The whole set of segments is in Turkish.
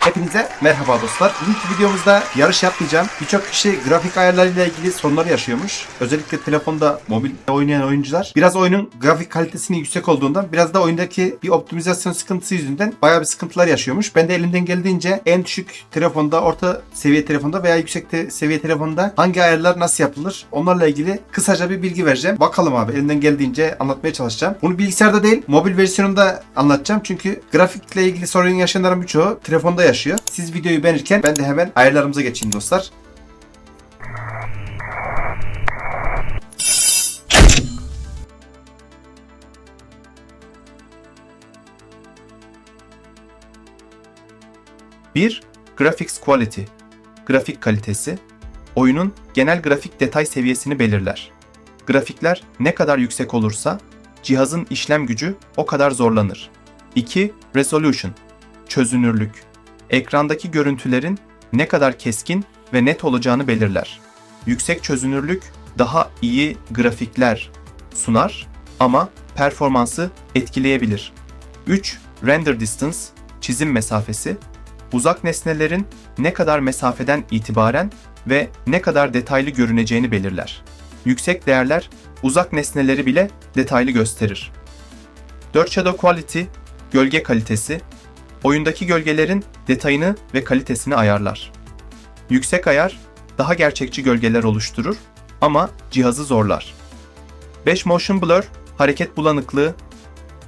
Hepinize merhaba dostlar. Bugünkü videomuzda yarış yapmayacağım. Birçok kişi grafik ayarlarıyla ilgili sorunlar yaşıyormuş. Özellikle telefonda mobil oynayan oyuncular. Biraz oyunun grafik kalitesinin yüksek olduğundan biraz da oyundaki bir optimizasyon sıkıntısı yüzünden bayağı bir sıkıntılar yaşıyormuş. Ben de elimden geldiğince en düşük telefonda, orta seviye telefonda veya yüksek seviye telefonda hangi ayarlar nasıl yapılır onlarla ilgili kısaca bir bilgi vereceğim. Bakalım abi elimden geldiğince anlatmaya çalışacağım. Bunu bilgisayarda değil mobil versiyonunda anlatacağım. Çünkü grafikle ilgili sorun yaşayanların birçoğu telefonda yaşıyor. Siz videoyu beğenirken ben de hemen ayarlarımıza geçeyim dostlar. Bir, Graphics Quality, grafik kalitesi, oyunun genel grafik detay seviyesini belirler. Grafikler ne kadar yüksek olursa cihazın işlem gücü o kadar zorlanır. 2. Resolution, çözünürlük, ekrandaki görüntülerin ne kadar keskin ve net olacağını belirler. Yüksek çözünürlük daha iyi grafikler sunar ama performansı etkileyebilir. 3. Render distance, çizim mesafesi, uzak nesnelerin ne kadar mesafeden itibaren ve ne kadar detaylı görüneceğini belirler. Yüksek değerler uzak nesneleri bile detaylı gösterir. 4 Shadow Quality, gölge kalitesi, oyundaki gölgelerin detayını ve kalitesini ayarlar. Yüksek ayar daha gerçekçi gölgeler oluşturur ama cihazı zorlar. 5 Motion Blur, hareket bulanıklığı,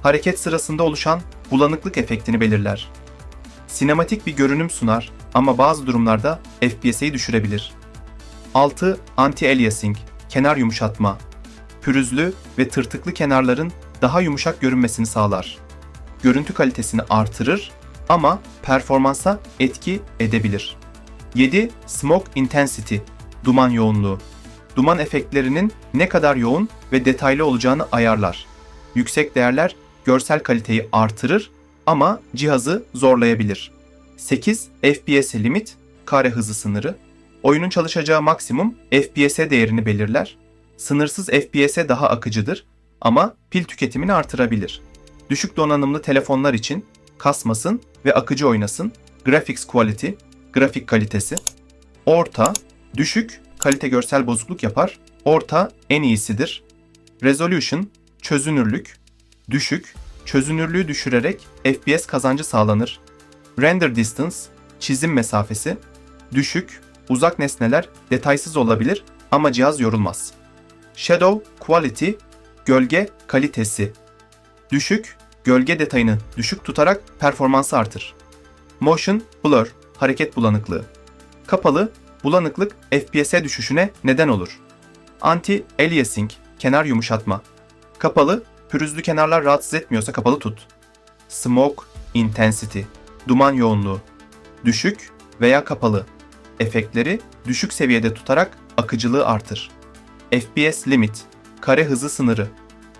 hareket sırasında oluşan bulanıklık efektini belirler. Sinematik bir görünüm sunar ama bazı durumlarda FPS'yi düşürebilir. 6. Anti-aliasing, kenar yumuşatma. Pürüzlü ve tırtıklı kenarların daha yumuşak görünmesini sağlar. Görüntü kalitesini artırır ama performansa etki edebilir. 7. Smoke intensity, duman yoğunluğu. Duman efektlerinin ne kadar yoğun ve detaylı olacağını ayarlar. Yüksek değerler görsel kaliteyi artırır ama cihazı zorlayabilir. 8. FPS limit, kare hızı sınırı. Oyunun çalışacağı maksimum FPS değerini belirler. Sınırsız FPS daha akıcıdır ama pil tüketimini artırabilir. Düşük donanımlı telefonlar için kasmasın ve akıcı oynasın. Graphics quality, grafik kalitesi. Orta, düşük, kalite görsel bozukluk yapar. Orta en iyisidir. Resolution, çözünürlük, düşük, çözünürlüğü düşürerek FPS kazancı sağlanır. Render distance, çizim mesafesi, düşük, uzak nesneler detaysız olabilir ama cihaz yorulmaz. Shadow quality, gölge kalitesi. Düşük, gölge detayını düşük tutarak performansı artır. Motion blur, hareket bulanıklığı. Kapalı, bulanıklık FPS'e düşüşüne neden olur. Anti-aliasing, kenar yumuşatma. Kapalı, pürüzlü kenarlar rahatsız etmiyorsa kapalı tut. Smoke intensity, duman yoğunluğu. Düşük veya kapalı. Efektleri düşük seviyede tutarak akıcılığı artır. FPS limit, kare hızı sınırı.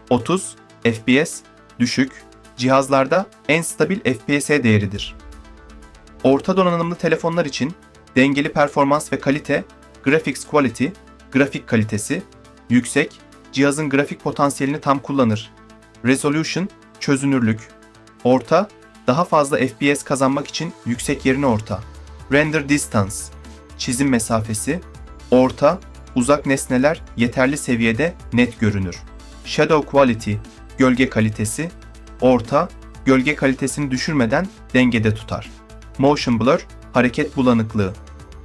30 FPS düşük, cihazlarda en stabil FPS değeridir. Orta donanımlı telefonlar için dengeli performans ve kalite, graphics quality, grafik kalitesi, yüksek, cihazın grafik potansiyelini tam kullanır. Resolution, çözünürlük. Orta, daha fazla FPS kazanmak için yüksek yerine orta. Render distance, çizim mesafesi. Orta, uzak nesneler yeterli seviyede net görünür. Shadow quality, gölge kalitesi. Orta, gölge kalitesini düşürmeden dengede tutar. Motion blur, hareket bulanıklığı.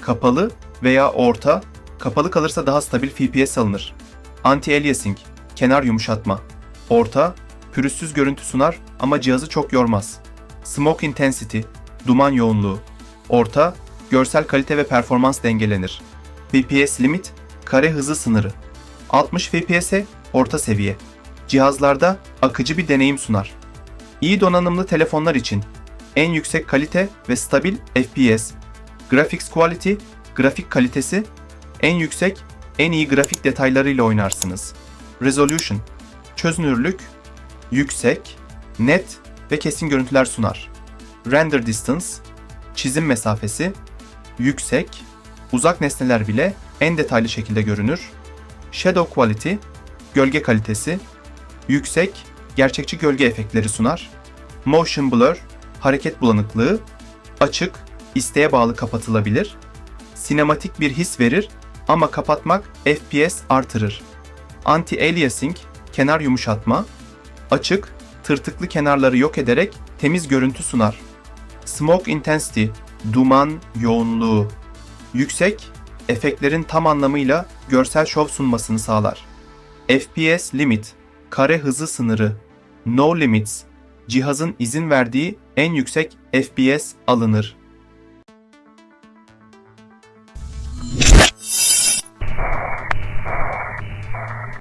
Kapalı veya orta, kapalı kalırsa daha stabil FPS alınır. Anti-aliasing, kenar yumuşatma. Orta, pürüzsüz görüntü sunar ama cihazı çok yormaz. Smoke intensity, duman yoğunluğu. Orta, görsel kalite ve performans dengelenir. FPS limit, kare hızı sınırı. 60 FPS'e orta seviye. Cihazlarda akıcı bir deneyim sunar. İyi donanımlı telefonlar için en yüksek kalite ve stabil FPS. Graphics quality, grafik kalitesi en yüksek, en iyi grafik detaylarıyla oynarsınız. Resolution, çözünürlük, yüksek, net ve kesin görüntüler sunar. Render distance, çizim mesafesi, yüksek, uzak nesneler bile en detaylı şekilde görünür. Shadow quality, gölge kalitesi, yüksek, gerçekçi gölge efektleri sunar. Motion blur, hareket bulanıklığı, açık, isteğe bağlı kapatılabilir. Sinematik bir his verir ama kapatmak FPS artırır. Anti-aliasing, kenar yumuşatma. Açık, tırtıklı kenarları yok ederek temiz görüntü sunar. Smoke intensity, duman yoğunluğu. Yüksek, efektlerin tam anlamıyla görsel şov sunmasını sağlar. FPS limit, kare hızı sınırı. No limits, cihazın izin verdiği en yüksek FPS alınır.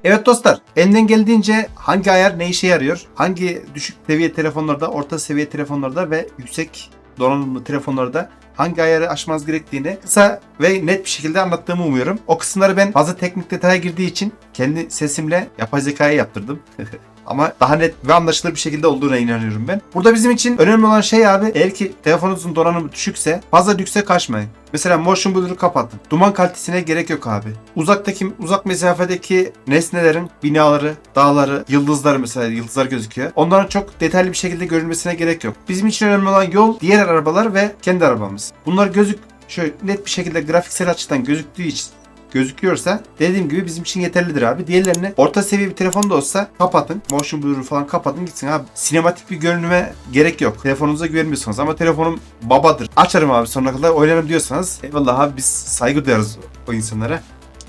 Evet dostlar, elinden geldiğince hangi ayar ne işe yarıyor? Hangi düşük seviye telefonlarda, orta seviye telefonlarda ve yüksek donanımlı telefonlarda hangi ayarı aşmanız gerektiğini kısa ve net bir şekilde anlattığımı umuyorum. O kısımları ben fazla teknik detaya girdiği için kendi sesimle yapay zekaya yaptırdım. Ama daha net ve anlaşılır bir şekilde olduğuna inanıyorum ben. Burada bizim için önemli olan şey abi eğer ki telefonunuzun donanımı düşükse fazla yüksek kaçmayın. Mesela motion blur'u kapatın. Duman kalitesine gerek yok abi. Uzaktaki uzak mesafedeki nesnelerin binaları, dağları, yıldızları mesela yıldızlar gözüküyor. Onların çok detaylı bir şekilde görülmesine gerek yok. Bizim için önemli olan yol diğer arabalar ve kendi arabamız. Bunlar gözük şöyle net bir şekilde grafiksel açıdan gözüktüğü için gözüküyorsa dediğim gibi bizim için yeterlidir abi. Diğerlerini orta seviye bir telefon da olsa kapatın. Motion blur'u falan kapatın gitsin abi. Sinematik bir görünüme gerek yok. Telefonunuza güvenmiyorsanız ama telefonum babadır. Açarım abi sonuna kadar oynarım diyorsanız eyvallah abi biz saygı duyarız o insanlara.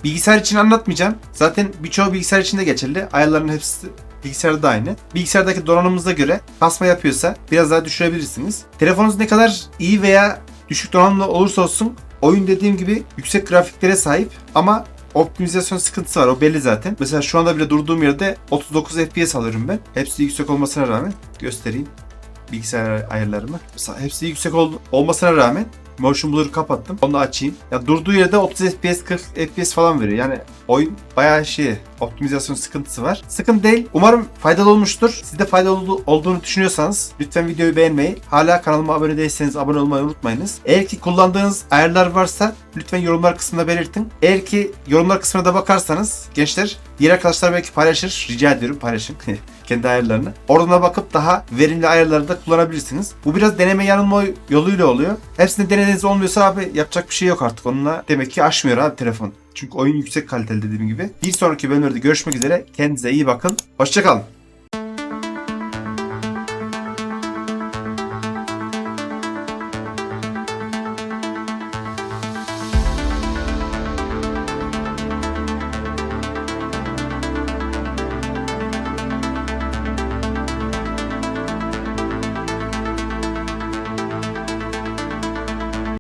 Bilgisayar için anlatmayacağım. Zaten birçoğu bilgisayar için de geçerli. Ayarların hepsi bilgisayarda da aynı. Bilgisayardaki donanımınıza göre kasma yapıyorsa biraz daha düşürebilirsiniz. Telefonunuz ne kadar iyi veya düşük donanımlı olursa olsun oyun dediğim gibi yüksek grafiklere sahip ama optimizasyon sıkıntısı var o belli zaten. Mesela şu anda bile durduğum yerde 39 FPS alıyorum ben. Hepsi yüksek olmasına rağmen göstereyim bilgisayar ayarlarımı. Mesela hepsi yüksek ol- olmasına rağmen Motion Blur'u kapattım. Onu açayım. Ya durduğu yerde 30 FPS 40 FPS falan veriyor. Yani oyun bayağı şey optimizasyon sıkıntısı var. Sıkıntı değil. Umarım faydalı olmuştur. Siz de faydalı oldu- olduğunu düşünüyorsanız lütfen videoyu beğenmeyi, hala kanalıma abone değilseniz abone olmayı unutmayınız. Eğer ki kullandığınız ayarlar varsa lütfen yorumlar kısmında belirtin. Eğer ki yorumlar kısmına da bakarsanız gençler diğer arkadaşlar belki paylaşır. Rica ediyorum paylaşın kendi ayarlarını. Oradan da bakıp daha verimli ayarları da kullanabilirsiniz. Bu biraz deneme yanılma yoluyla oluyor. Hepsini denediğiniz olmuyorsa abi yapacak bir şey yok artık. Onunla demek ki aşmıyor abi telefon. Çünkü oyun yüksek kaliteli dediğim gibi. Bir sonraki bölümlerde görüşmek üzere. Kendinize iyi bakın. Hoşçakalın.